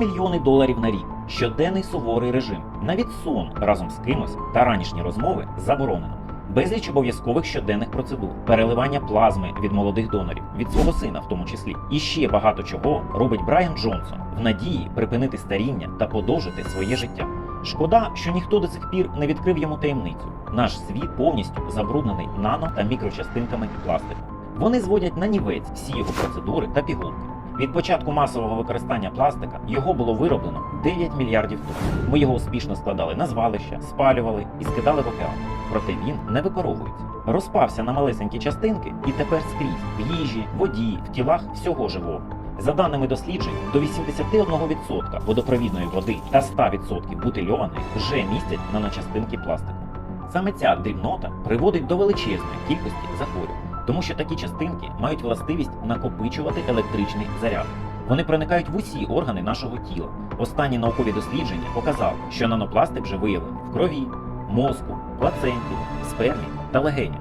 мільйони доларів на рік, щоденний суворий режим, навіть сон разом з кимось та ранішні розмови заборонено. Безліч обов'язкових щоденних процедур, переливання плазми від молодих донорів, від свого сина, в тому числі, і ще багато чого робить Брайан Джонсон в надії припинити старіння та подовжити своє життя. Шкода, що ніхто до цих пір не відкрив йому таємницю. Наш світ повністю забруднений нано та мікрочастинками пластику. Вони зводять на нівець всі його процедури та пігулки. Від початку масового використання пластика його було вироблено 9 мільярдів тонн. Ми його успішно складали на звалища, спалювали і скидали в океан. Проте він не викоровується. Розпався на малесенькі частинки і тепер скрізь в їжі, воді, в тілах всього живого. За даними досліджень, до 81% водопровідної води та 100% бутильованої вже містять наночастинки пластику. Саме ця дрібнота приводить до величезної кількості захворювань, тому що такі частинки мають властивість накопичувати електричний заряд. Вони проникають в усі органи нашого тіла. Останні наукові дослідження показали, що нанопластик вже виявлений в крові, мозку, плаценті, спермі та легенях.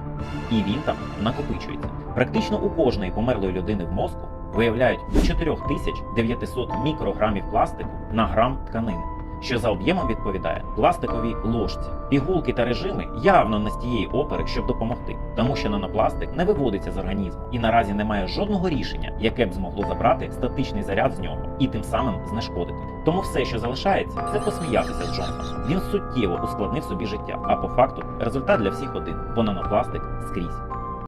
І він там накопичується. Практично у кожної померлої людини в мозку виявляють до 4900 мікрограмів пластику на грам тканини, що за об'ємом відповідає пластиковій ложці. Пігулки та режими явно не з тієї опери, щоб допомогти, тому що нанопластик не виводиться з організму і наразі немає жодного рішення, яке б змогло забрати статичний заряд з нього і тим самим знешкодити. Тому все, що залишається, це посміятися з Джонсоном. Він суттєво ускладнив собі життя, а по факту результат для всіх один, бо нанопластик скрізь.